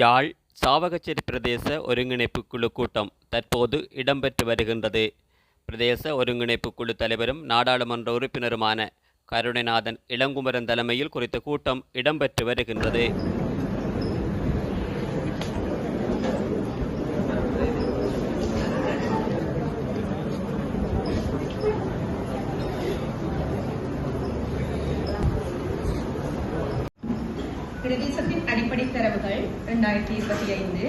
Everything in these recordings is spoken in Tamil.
யாழ் சாவகச்சேரி பிரதேச ஒருங்கிணைப்பு குழு கூட்டம் தற்போது இடம்பெற்று வருகின்றது. பிரதேச ஒருங்கிணைப்பு குழு தலைவரும் நாடாளுமன்ற உறுப்பினருமான கருணைநாதன் இளங்குமரன் தலைமையில் குறித்த கூட்டம் இடம்பெற்று வருகின்றது. இரண்டாயிரத்தி இருபத்தி ஐந்து.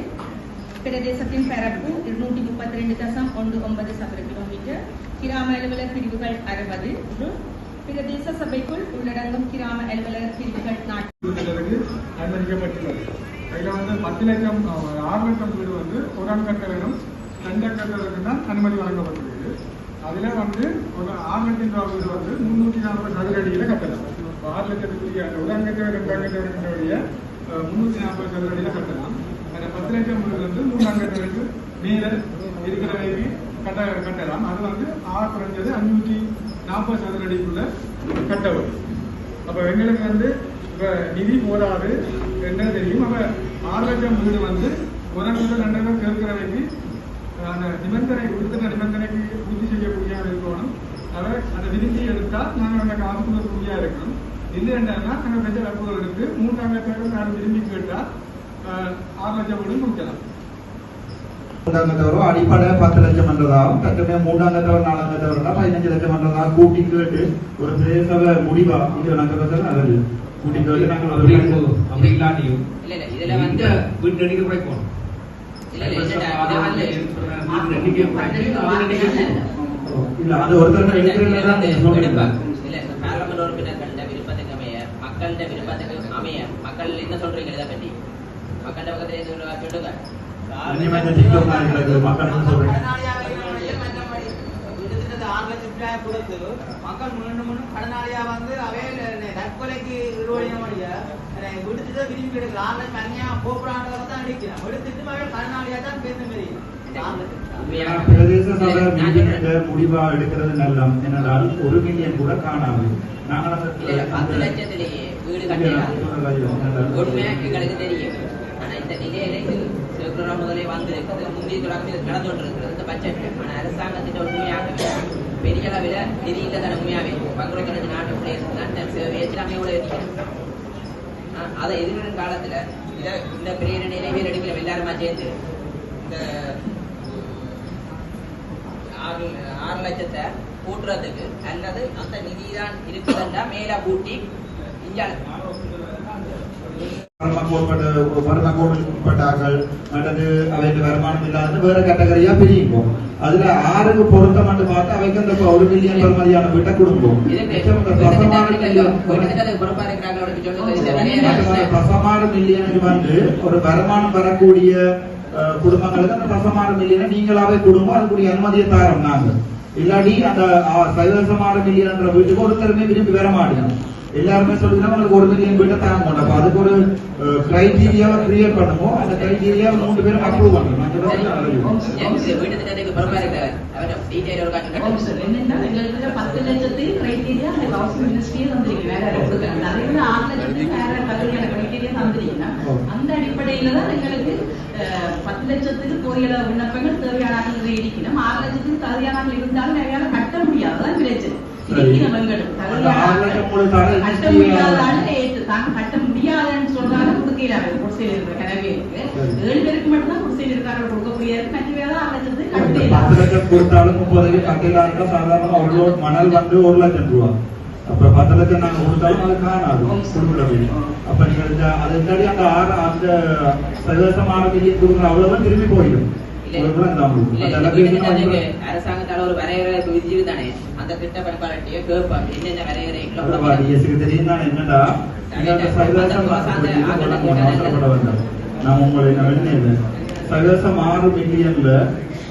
பிரதேசத்தின் பரப்பு இருநூற்றி முப்பத்தி ரெண்டு தசம் ஒன்று ஒன்பது சதுர கிலோமீட்டர். கிராம அலுவலர் பிரிவுகள் அறுபது. பிரதேச சபைக்குள் உள்ளடங்கும் கிராம அலுவலர் பிரிவுகள் அனுமதிக்கப்பட்டுள்ளது. அதில் வந்து பத்து லட்சம் ஆறு லட்சம் வீடு வந்து உடன் கட்டணம் ரெண்டு கட்டணத்துக்கு தான் அனுமதி வழங்கப்பட்டுள்ளது. அதில் வந்து ஒரு ஆறு லட்சம் ரூபா வீடு வந்து முந்நூற்றி நாற்பது சதுர அடியில் கட்டலாம். ஆறு லட்சத்துக்குரிய அந்த உடன் கட்டணம் ரெண்டாம் கட்டணத்தினுடைய முந்நூற்றி நாற்பது சதுர அடியில் கட்டலாம். அந்த பத்து லட்சம் வீடு வந்து மூணாம் கட்டணத்துக்கு இருக்கிற வரைக்கு கட்ட கட்டலாம். அது வந்து ஆறு குறைஞ்சது அஞ்சூற்றி நாற்பது சதுர அடிக்குள்ள கட்ட வரும். அப்ப எங்களுக்கு வந்து இப்ப நிதி போதாது என்ன தெரியும்? அப்ப ஆறு லட்சம் வீடு வந்து ஒரு வீடு ரெண்டு பேர் கேட்கிறவைக்கு அந்த நிபந்தனை கொடுத்த நிபந்தனைக்கு பூர்த்தி செய்யக்கூடிய இருக்கணும். அவர் அந்த விரும்பி எடுத்தால் நாங்கள் அந்த காசு கொடுக்கக்கூடிய இருக்கணும். இல்லைன்னா நாங்கள் பெற்ற வாய்ப்புகள் இருக்கு. மூன்றாம் லட்சம் நான் விரும்பி கேட்டால் ஆஹ், ஆறு லட்சம் வீடு கொடுக்கலாம் மூன்றாங்கத்தவரும் அடிப்படை பத்து லட்சம் என்றதாகவும் தற்சமய மூன்றாங்கத்தவர் நாலாங்கத்தவர் பதினஞ்சு லட்சம் என்றதாக கூட்டி கேட்டு ஒரு பிரதேச முடிவா? இது நாங்கள் நல்லது கூட்டி கேட்டு நாங்கள் அப்படி. அப்படி இல்லாட்டியும் இல்ல இல்ல இதுல வந்து வீட்டு இல்ல இல்ல இதுல இதுல வந்து வீட்டு எண்ணிக்கை குறைக்கணும். வீட்டு எண்ணிக்கை இல்ல அது ஒருத்தர் எடுக்கிறதுல தான் சொல்றேன் இல்ல பார்லமெண்ட் உறுப்பினர்கள்ட விருப்பத்துக்கு அமைய மக்கள்கிட்ட விருப்பத்துக்கு அமைய மக்கள் என்ன சொல்றீங்க இதை பத்தி? மக்கள்கிட்ட பக்கத்துல சொல்லுங்க. நாயகர்களுக்கு மக்கள் மீண்டும் கடனாளியா வந்து அவே தற்கொலைக்கு விடுத்துட்டு விரும்பி லட்சம் அந்நியா போக்குறாண்டதை தான் அடிக்கிறான். எடுத்துட்டு அவே கடனாளியா தான் பேச முடியும் பிரதேச சபை முடிவா எடுக்கிறது நல்லம் என்னதான் ஒரு மில்லியன் கூட காணாது நாங்கள் அந்த உண்மை எங்களுக்கு தெரியும். இந்த நிலையில இது சிவகுரா முதலே முந்தைய இது இந்த பட்ஜெட். உண்மையாக பெரிய அளவில் அதை எதிர்வரும் காலத்துல இத இந்த பெரிய நிலையவே எடுக்கல. எல்லாருமா சேர்ந்து. இந்த ஆறு ஆறு லட்சத்தை கூட்டுறதுக்கு அல்லது அந்த நிதி தான் இருக்குதுன்னா மேல கூட்டி உட்பட்டார்கள் அல்லது அவைக்கு வருமானம் இல்லாத வேற கேட்டகரியா பிரியும் அதுல ஆறுக்கு பொருத்தம் மட்டும் பார்த்து அவைக்கு அந்த ஒரு மில்லியன் பெருமதியான வீட்டை இந்த பசமான மில்லியன் மில்லியனுக்கு வந்து ஒரு வருமானம் வரக்கூடிய குடும்பங்களுக்கு அந்த பசமான மில்லியனை நீங்களாவே குடும்பம் அதுக்குரிய அனுமதியை தாரோம் நாங்க இல்லாட்டி அந்த சைவசமான மில்லியன்ற வீட்டுக்கு ஒருத்தருமே விரும்பி வர மாட்டேங்க எல்லாருமே சொல்லுங்க உங்களுக்கு ஒரு மில்லியன் வீட்டை தாங்க மாட்டோம். அப்ப அதுக்கு ஒரு கிரைட்டீரியாவை கிரியேட் பண்ணுவோம். அந்த கிரைட்டீரியாவை மூணு பேரும் அப்ரூவ் பண்ணணும். பத்து லட்சத்துக்கு criteria அந்த housing ministry யே தந்திருக்கு. வேற ஆறு லட்சத்துக்கு வேற தகுதியான criteria தந்திருக்குன்னா, அந்த அடிப்படையில தான் எங்களுக்கு பத்து லட்சத்துக்கு அளவு விண்ணப்பங்கள் தேவையானவர்கள் இருக்கணும் ஆறு லட்சத்துக்கு தகுதியானவர்கள் இருந்தாலும் நிறைய கட்ட முடியாது. அதான் பிரச்சனை. கட்ட முடியாதான்னு சொல்றாங்க கொடுக்கிறாங்க குடிசையில் இருக்கிற கனவே இருக்கு ஏழு பேருக்கு மட்டும்தான் குடிசையில் இருக்காங்க மற்ற கொடுத்தாலும் ஒரு மணல் வந்து ஒரு லட்சம் ரூபா. அப்ப பத்து லட்சம் நாங்க கொடுத்தாலும் அது காணாது கொடுக்கறது அப்ப நீங்க இந்த அது அந்த ஆறு அந்த ஆறு மில்லியன் கொடுக்குற அவ்வளவு திரும்பி போயிடும். அரசாங்கத்தால ஒரு வரையறை விதிச்சு தானே? அந்த திட்ட பயன்பாட்டையே கேட்பாங்க. என்னென்ன அப்புறம் வரையறை டிஎஸ்க்கு தெரியும் தான் என்னடா நீங்க அந்த சதவீதம் அவசரப்பட வேண்டாம் நான் உங்களை என்ன சதவீதம் ஆறு மில்லியன்ல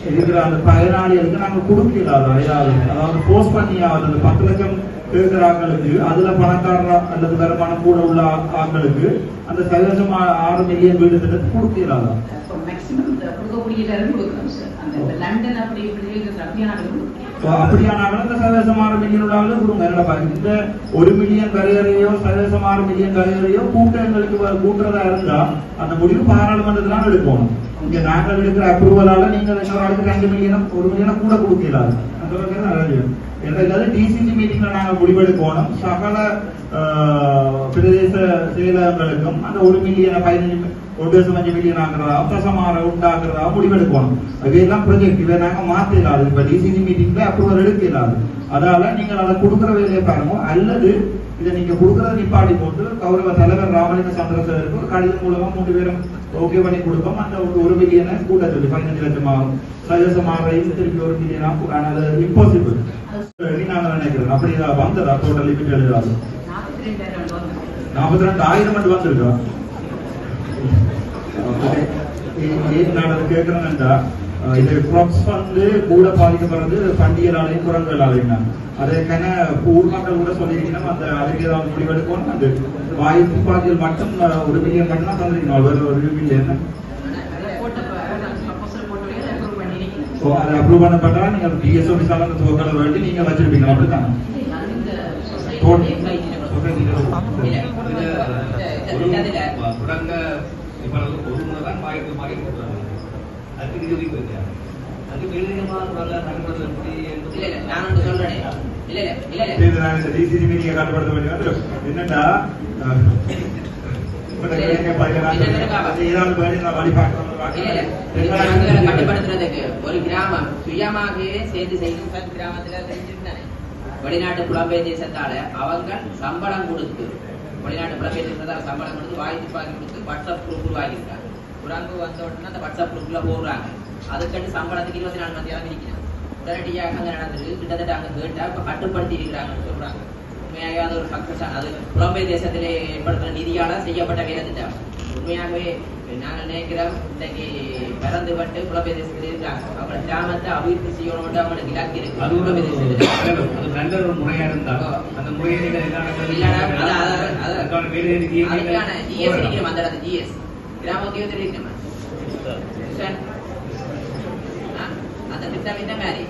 இருக்கிற அந்த பயனாளிகளுக்கு நாங்க கொடுக்கலாது அதாவது அதாவது போஸ்ட் பண்ணியாவது அந்த பத்து லட்சம் கேட்கிறாங்களுக்கு அதுல பணக்காரரா அல்லது வருமானம் கூட உள்ள ஆ- ஆட்களுக்கு அந்த சதவீதம் ஆ- ஆறு மில்லியன் வீடு திட்டத்தை கொடுக்கலாதான் மேக்ஸிமம் எல்லாரும் கொடுக்கணும் சார் அந்த லண்டன் அப்படி இப்படி அப்படியான இந்த சதவீதமாறு மில்லியன் உள்ளாலும் கொடுங்க. என்னடா இந்த ஒரு மில்லியன் கரையறையோ சதவீதமாறு மில்லியன் கரையறையோ கூட்டங்களுக்கு வ- கூட்டுறதா இருந்தா அந்த முடிவு பாராளுமன்றத்துல தான் எடுக்கணும். இங்க நாங்கள் எடுக்கிற அப்ரூவலால நீங்கள் எங்களுக்கு ரெண்டு மில்லியனும் ஒரு மில்லியனும் கூட கொடுக்கலாம் அந்த வகையில் நல்லது எங்களுக்கு டிசிசி மீட்டிங்ல நாங்கள் முடிவெடுக்கணும். சகல பிரதேச செயலகங்களுக்கும் அந்த ஒரு மில்லியனை பதினஞ்சு ஒரு தசம் அஞ்சு மில்லியன் ஆகிறதா தசமாற உண்டாக்குறதா முடிவெடுக்கணும். இவையெல்லாம் ப்ரொஜெக்ட் இவை நாங்க மாத்த இல்லாது இப்ப டிசிசி மீட்டிங்ல அப்ரூவல் எடுக்க இல்லாது அதால நீங்கள் அதை கொடுக்குற வேலையை பாருங்க. அல்லது இதை நீங்க கொடுக்கறத நிப்பாட்டி போட்டு கௌரவ தலைவர் ராமலிங்க சந்திரசேகருக்கு ஒரு கடிதம் மூலமா மூணு பேரும் ஓகே பண்ணி கொடுப்போம். அந்த ஒரு மில்லியனை கூட சொல்லி பதினஞ்சு லட்சம் ஆகும் சஜசமாறையும் திருப்பி ஒரு மில்லியனா அது இம்பாசிபிள் நாங்க நினைக்கிறோம். அப்படி இதா வந்ததா? டோட்டல் லிமிட் எழுதாது. நாற்பத்தி ரெண்டாயிரம் ஆயிரம் மட்டும் வந்திருக்கா? ஏன் நான் அதை கேட்கிறேன்னா இது crops வந்து கூட பாதிக்கப்படுறது பண்டிகைகளாலையும் குரங்குகளாலையும் தான். அதற்கான ஊர் மக்கள் கூட சொல்லியிருக்கணும் அந்த அதுக்கு ஏதாவது முடிவெடுக்கணும் அந்த வாயு துப்பாக்கிகள் மட்டும் ஒரு மில்லியன் மட்டும் தான் தந்திருக்கணும் வேற ஒரு மில்லியன் ஸோ அதை அப்ரூவ் பண்ணப்பட்டா நீங்க பிஎஸ் ஆஃபீஸால அந்த துவக்கலை வேண்டி நீங்க வச்சிருப்பீங்க அப்படித்தான்? அது Society- ஒரு தொடங்க இப்ப ஒரு முறை தான் வாய்ப்பு வாங்கி கொடுத்தாங்க அதுக்கு நிதி வைக்கிறாங்க. அது மேலதிகமாக தொடங்க நடைமுறை எப்படி என்பது இல்ல இல்ல நான் ஒன்று சொல்றேன். இல்ல இல்ல இல்ல இல்ல. இது நான் கட்டுப்படுத்த வேண்டியது என்னன்னா பார்க்கணும் இல்ல கட்டுப்படுத்துறதுக்கு ஒரு கிராமம் சுயமாகவே சேர்ந்து செய்யும் கிராமத்துல வெளிநாட்டு புலம்பெயர் தேசத்தால அவங்க சம்பளம் கொடுத்து வெளிநாட்டு புலம்பெயர் சம்பளம் கொடுத்து வாய்ப்பு துப்பாக்கி கொடுத்து வாட்ஸ்அப் குரூப் உருவாக்கியிருக்காங்க குரங்கு வந்த உடனே அந்த வாட்ஸ்அப் குரூப்ல போடுறாங்க. அதுக்கண்டு சம்பளத்துக்கு இருபத்தி நாலு மணி நேரம் இருக்கிறாங்க உடனடியாக அங்க நடந்தது. கிட்டத்தட்ட அங்க கேட்டா இப்போ கட்டுப்படுத்தி இருக்கிறாங்கன்னு சொல்றாங்க. உண்மையாகவே அது ஒரு சக்சஸ் அது புலம்பெயர் தேசத்திலே ஏற்படுத்துற நிதியால செய்யப்பட்ட வேலை திட்டம் உண்மையாகவே நாங்கள் நினைக்கிறோம் இன்னைக்கு பிறந்து பட்டு புலம்பெயர் தேசத்தில் இருக்காங்க. அவங்க கிராமத்தை அபிவிருத்தி செய்யணும் அவங்களுக்கு இலக்கு இருக்கு. அது புலம்பெயர் தேசத்துல. அது நல்ல ஒரு முறையா இருந்தா அந்த முறையை நீங்கள் எல்லா. அதுக்கான ஜிஎஸ் இருக்கிறோம் அந்த இடத்துல ஜிஎஸ் கிராம உத்தியோகத்தில் இருக்கிறோம் அந்த திட்டம் என்ன மாதிரி?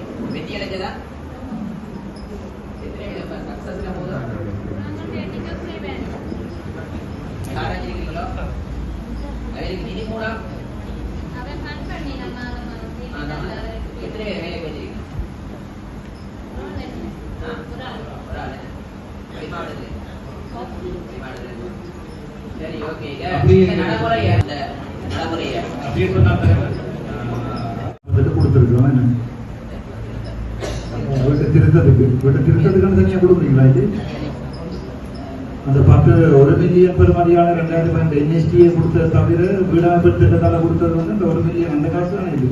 அந்த பத்து ஒரு மில்லியன் பெருமதியான ரெண்டாயிரத்தி பதினெட்டு என்எஸ்டியை கொடுத்தது தவிர வீடமைப்பு திட்டத்தால கொடுத்தது வந்து இந்த ஒரு மில்லியன் அந்த காசு தான் இது?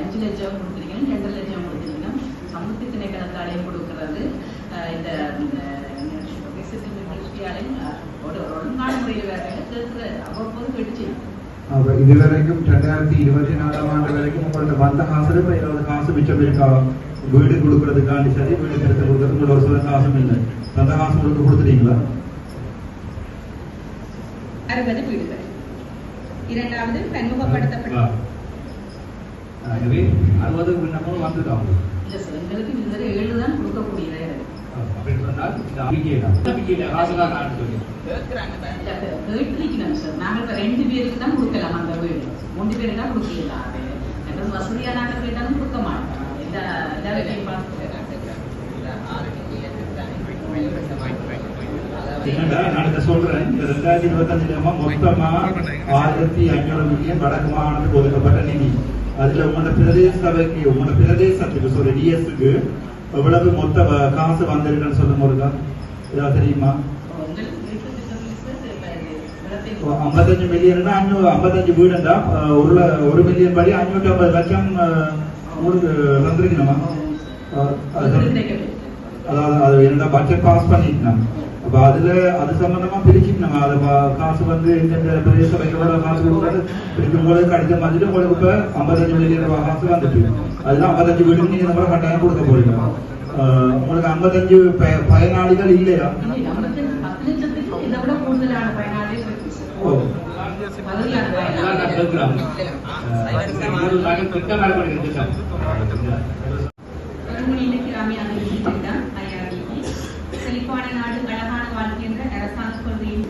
அஞ்சு லட்சம் கொடுத்துருக்கீங்க ரெண்டு லட்சம் கொடுத்துருக்கீங்க சமுத்தி திணைக்களத்தாலையும் கொடுக்கறது. இந்த அப்ப இதுவரைக்கும் ரெண்டாயிரத்தி இருபத்தி நாலாம் ஆண்டு வரைக்கும் உங்கள்ட்ட வந்த காசுல இப்ப ஏதாவது காசு மிச்சம் இருக்கா வீடு கொடுக்கறதுக்காண்டி சரி வீடு திருத்த கொடுக்கறது உங்களோட ஒரு சில காசும் இல்லை அந்த காசு உங்களுக்கு கொடுத்துட்டீங்களா அறுபது வீடுகள் இரண்டாவது பன்முகப்படுத்தப்பட்ட ஆகவே அறுபது விண்ணப்பம் வந்துட்டாங்க இந்த சார் எங்களுக்கு இதுவரை ஏழு தான் கொடுக்கக்கூடியதாக இருக்கு அப்படின்னு சொன்னால் இந்த சார். நாங்கள் ரெண்டு பேருக்கு தான் கொடுக்கலாம் அந்த வீடு. மூணு பேருக்கு தான் கொடுக்கலாம். அது எங்களுக்கு வசதியா நாங்கள் கேட்டாலும் கொடுக்க மாட்டோம். இந்த எல்லா வேலையும் பார்த்து என்னடா, நான் இதை சொல்றேன். இந்த ரெண்டாயிரத்தி இருபத்தஞ்சுல மொத்தமா ஆயிரத்தி ஐநூறு மில்லியன் வடக்கு மாகாணத்துக்கு ஒதுக்கப்பட்ட நிதி. அதுல உங்களோட பிரதேச சபைக்கு உங்களோட பிரதேசத்துக்கு சொல்ற டிஎஸ்க்கு எவ்வளவு மொத்த காசு வந்திருக்குன்னு சொல்லும் போதுக்கா ஏதாவது தெரியுமா? ஐம்பத்தஞ்சு மில்லியன்னா அஞ்சூறு ஐம்பத்தஞ்சு வீடுண்டா. ஒரு ஒரு மில்லியன் படி அஞ்சூற்றி ஐம்பது லட்சம் உங்களுக்கு வந்திருக்கணுமா அதாவது அது என்ன பட்ஜெட் பாஸ் பண்ணிட்டோம் அப்ப அதுல அது சம்பந்தமா பிரிச்சுட்டோம் அது பா- காசு வந்து இந்த பிரதேச வைக்கிறோட காசு கொடுக்கறது பிரிக்கும் போது கடித மாதிரி உங்களுக்கு இப்ப ஐம்பத்தஞ்சு மில்லியன் ரூபாய் காசு வந்துட்டு அதுதான் ஐம்பத்தஞ்சு வீடு நீங்க நம்ம கட்டாயம் கொடுக்க போறீங்க ஆஹ் உங்களுக்கு ஐம்பத்தஞ்சு ப- பயனாளிகள் இல்லையா இல்லை, ஐம்பத்தஞ்சு, பத்து லட்சத்துக்கு இதை விட கூடுதலான பயனாளிகள் பகுதியான அதெல்லாம் நான் பயனாளி கேட்கிறோம். அஹ், மூணு நாங்கள் திட்டம் மேற்கொண்டு திட்டம் ஒருங்கிணைந்த கிராமிய அபிவிருத்தி திட்டம் ஐஆர்டிபி செழிப்பான நாடு அழகான வாழ்க்கை என்ற அரசாங்க கொள்கையின்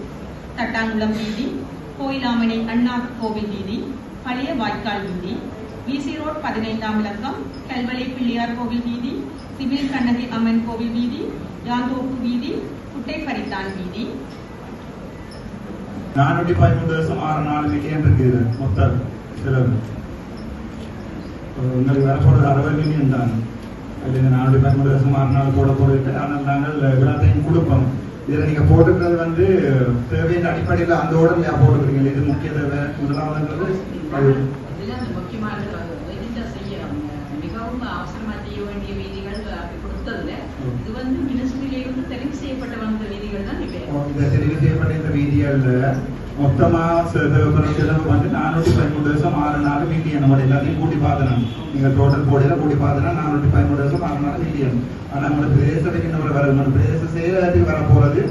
தட்டாங்குளம் வீதி கோயிலாமணி அண்ணா கோவில் வீதி பழைய வாய்க்கால் வீதி விசி ரோட் பதினைந்தாம் இலக்கம் கல்வலை பிள்ளையார் கோவில் வீதி சிவில் கண்ணகி அம்மன் கோவில் வீதி யாந்தோப்பு வீதி குட்டை பரித்தான் வீதி. நானூற்றி பதிமூன்று வருஷம் ஆறு நாலு மில்லியன் இருக்குது மொத்த செலவு உங்களுக்கு வரப்போறது அறுபது மில்லியன் தான் இல்லைங்க நானூற்றி பதிமூன்று வருஷம் ஆறு நாள் போட போட்டு ஆனால் நாங்கள் எல்லாத்தையும் கொடுப்போம் இதில் நீங்கள் போட்டுக்கிறது வந்து தேவையின் அடிப்படையில் அந்த ஓடலையா போட்டுக்கிறீங்க? இது முக்கிய தேவை முதலாவதுன்றது அது. இந்த தெரிவு செய்யப்பட்ட இந்த வீதிகள்ல மொத்தமா செலவு வந்து நானூற்றி பதிமூணு வருஷம் ஆறு நாள் மில்லியன் நம்ம எல்லாத்தையும் கூட்டி பார்த்தணும் நீங்க டோட்டல் போடையில கூட்டி பார்த்தனா நானூற்றி பதிமூணு வருஷம் ஆறு நாள் மில்லியன் ஆனா நம்ம பிரதேசத்துக்கு இன்னொரு வர நம்ம பிரதேச செயலகத்துக்கு வரப்போறது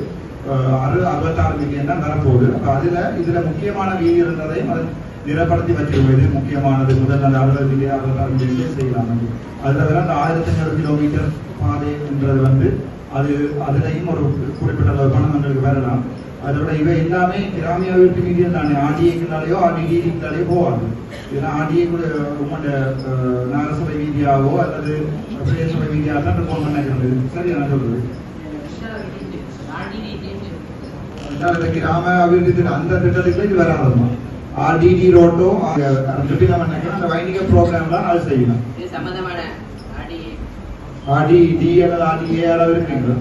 அஹ், அறு அறுபத்தாறு மில்லியன் தான் வரப்போகுது. அப்போ அதுல இதுல முக்கியமான வீதி இருந்ததையும் அது நிறப்படுத்தி வச்சிருக்கோம். முக்கியமானது. முதல்ல அந்த அறுபது மில்லியன் அறுபத்தாறு மில்லியன் செய்யலாம். அதுல வேற அந்த ஆயிரத்தி ஐநூறு கிலோமீட்டர் பாதை என்றது வந்து அது அதுலயும் ஒரு குறிப்பிட்ட அளவு பணம் எங்களுக்கு வரலாம். அதோட இவை எல்லாமே கிராமிய அபிவிருத்தி மீடியம் தானே. ஆர்டிஏக்குனாலேயோ ஆர்டிடிக்குனாலேயோ போவாங்க. இதெல்லாம் ஆர்டிஏ உங்களோட நகரசபை வீதியாவோ அல்லது பிரதேசபை வீதியாக தான் போக நினைக்கிறது. சரி நான் சொல்றது? கிராம அபிவிருத்தி அந்த திட்டத்துக்கு இது வராதம்மா ஆர்டிடி ரோட்டோ சுற்றி நம்ம நினைக்கிறோம்? அந்த வைணிக ப்ரோக்ராம் தான் அது செய்யணும் ஆர்டிடி அல்லது ஆர்டிஏ அளவு இருக்குங்களா